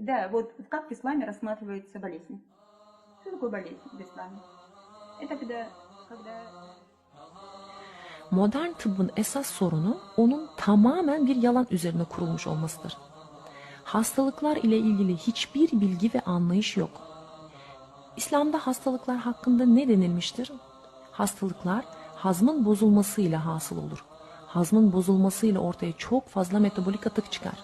Да, вот как в исламе рассматривается болезнь? Что такое болезнь в исламе? Это когда, когда Modern tıbbın esas sorunu onun tamamen bir yalan üzerine kurulmuş olmasıdır. Hastalıklar ile ilgili hiçbir bilgi ve anlayış yok. İslam'da hastalıklar hakkında ne denilmiştir? Hastalıklar hazmın bozulmasıyla hasıl olur. Hazmın bozulmasıyla ortaya çok fazla metabolik atık çıkar.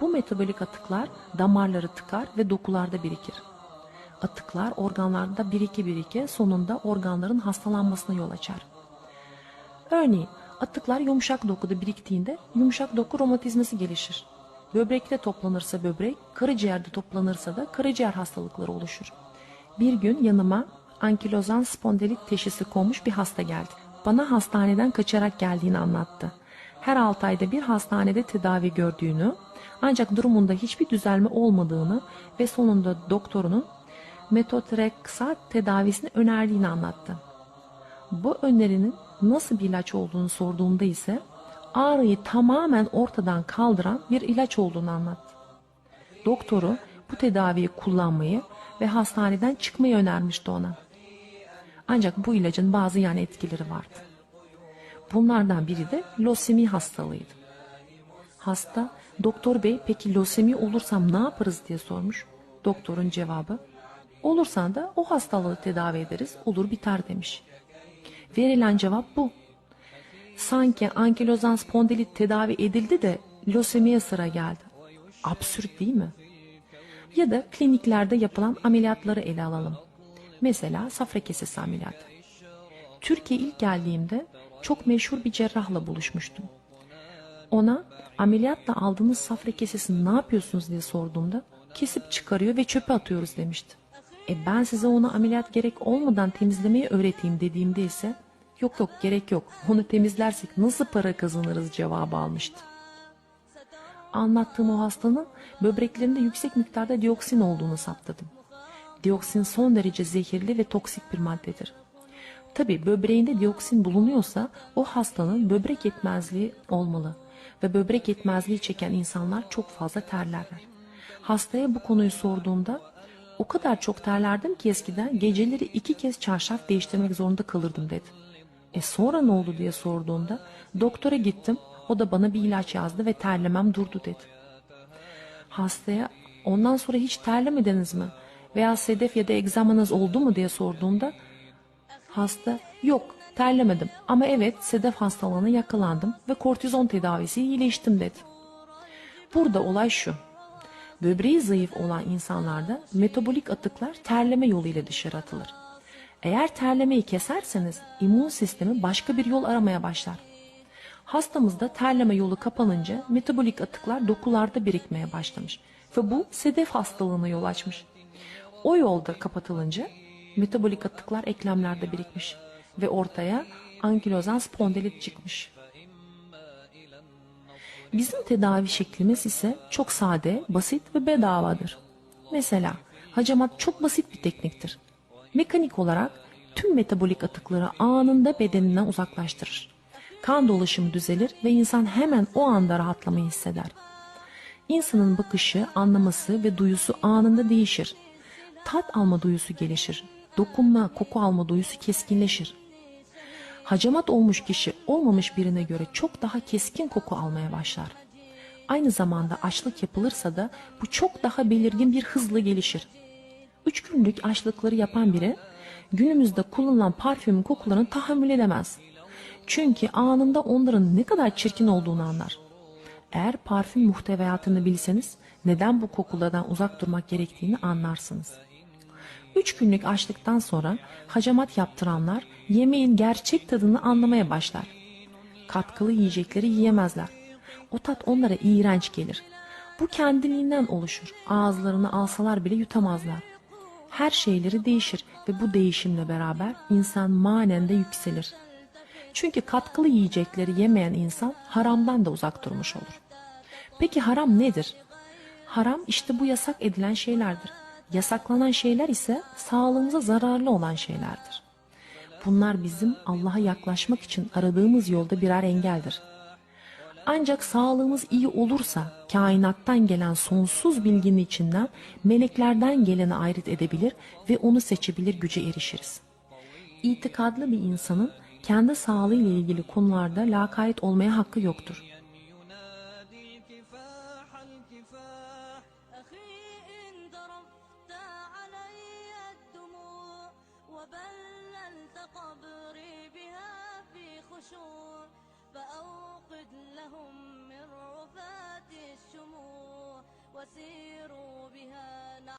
Bu metabolik atıklar damarları tıkar ve dokularda birikir. Atıklar organlarda birike birike sonunda organların hastalanmasına yol açar. Örneğin atıklar yumuşak dokuda biriktiğinde yumuşak doku romatizması gelişir. Böbrekte toplanırsa böbrek, karaciğerde toplanırsa da karaciğer hastalıkları oluşur. Bir gün yanıma ankilozan spondilit teşhisi konmuş bir hasta geldi. Bana hastaneden kaçarak geldiğini anlattı. Her 6 ayda bir hastanede tedavi gördüğünü, ancak durumunda hiçbir düzelme olmadığını ve sonunda doktorunun metotrexat tedavisini önerdiğini anlattı. Bu önerinin nasıl bir ilaç olduğunu sorduğumda ise ağrıyı tamamen ortadan kaldıran bir ilaç olduğunu anlattı. Doktoru bu tedaviyi kullanmayı ve hastaneden çıkmayı önermişti ona. Ancak bu ilacın bazı yan etkileri vardı. Bunlardan biri de lösemi hastalığıydı. Hasta, doktor bey peki lösemi olursam ne yaparız diye sormuş. Doktorun cevabı, olursan da o hastalığı tedavi ederiz, olur biter demiş. Verilen cevap bu. Sanki ankilozan spondilit tedavi edildi de lösemiye sıra geldi. Absürt değil mi? Ya da kliniklerde yapılan ameliyatları ele alalım. Mesela safra kesesi ameliyatı. Türkiye ilk geldiğimde çok meşhur bir cerrahla buluşmuştum. Ona ameliyatla aldığınız safra kesesini ne yapıyorsunuz diye sorduğumda kesip çıkarıyor ve çöpe atıyoruz demişti. E ben size onu ameliyat gerek olmadan temizlemeyi öğreteyim dediğimde ise yok yok gerek yok onu temizlersek nasıl para kazanırız cevabı almıştı. Anlattığım o hastanın böbreklerinde yüksek miktarda dioksin olduğunu saptadım. Dioksin son derece zehirli ve toksik bir maddedir. Tabi böbreğinde dioksin bulunuyorsa o hastanın böbrek yetmezliği olmalı ve böbrek yetmezliği çeken insanlar çok fazla terlerler. Hastaya bu konuyu sorduğumda o kadar çok terlerdim ki eskiden geceleri iki kez çarşaf değiştirmek zorunda kalırdım dedi. E sonra ne oldu diye sorduğunda doktora gittim o da bana bir ilaç yazdı ve terlemem durdu dedi. Hastaya ondan sonra hiç terlemediniz mi veya sedef ya da egzamanız oldu mu diye sorduğumda hasta yok terlemedim ama evet sedef hastalığına yakalandım ve kortizon tedavisi iyileştim dedi. Burada olay şu. Böbreği zayıf olan insanlarda metabolik atıklar terleme yoluyla dışarı atılır. Eğer terlemeyi keserseniz immün sistemi başka bir yol aramaya başlar. Hastamızda terleme yolu kapanınca metabolik atıklar dokularda birikmeye başlamış ve bu sedef hastalığına yol açmış. O yolda kapatılınca metabolik atıklar eklemlerde birikmiş ve ortaya ankilozan spondilit çıkmış. Bizim tedavi şeklimiz ise çok sade, basit ve bedavadır. Mesela hacamat çok basit bir tekniktir. Mekanik olarak tüm metabolik atıkları anında bedeninden uzaklaştırır. Kan dolaşımı düzelir ve insan hemen o anda rahatlamayı hisseder. İnsanın bakışı, anlaması ve duyusu anında değişir. Tat alma duyusu gelişir. Dokunma, koku alma duyusu keskinleşir. Hacamat olmuş kişi olmamış birine göre çok daha keskin koku almaya başlar. Aynı zamanda açlık yapılırsa da bu çok daha belirgin bir hızla gelişir. Üç günlük açlıkları yapan biri günümüzde kullanılan parfümün kokularını tahammül edemez. Çünkü anında onların ne kadar çirkin olduğunu anlar. Eğer parfüm muhteviyatını bilseniz neden bu kokulardan uzak durmak gerektiğini anlarsınız. Üç günlük açlıktan sonra hacamat yaptıranlar yemeğin gerçek tadını anlamaya başlar. Katkılı yiyecekleri yiyemezler. O tat onlara iğrenç gelir. Bu kendiliğinden oluşur. Ağızlarını alsalar bile yutamazlar. Her şeyleri değişir ve bu değişimle beraber insan manen de yükselir. Çünkü katkılı yiyecekleri yemeyen insan haramdan da uzak durmuş olur. Peki haram nedir? Haram işte bu yasak edilen şeylerdir. Yasaklanan şeyler ise sağlığımıza zararlı olan şeylerdir. Bunlar bizim Allah'a yaklaşmak için aradığımız yolda birer engeldir. Ancak sağlığımız iyi olursa kainattan gelen sonsuz bilginin içinden meleklerden geleni ayırt edebilir ve onu seçebilir güce erişiriz. İtikadlı bir insanın kendi sağlığıyla ilgili konularda lakayt olmaya hakkı yoktur.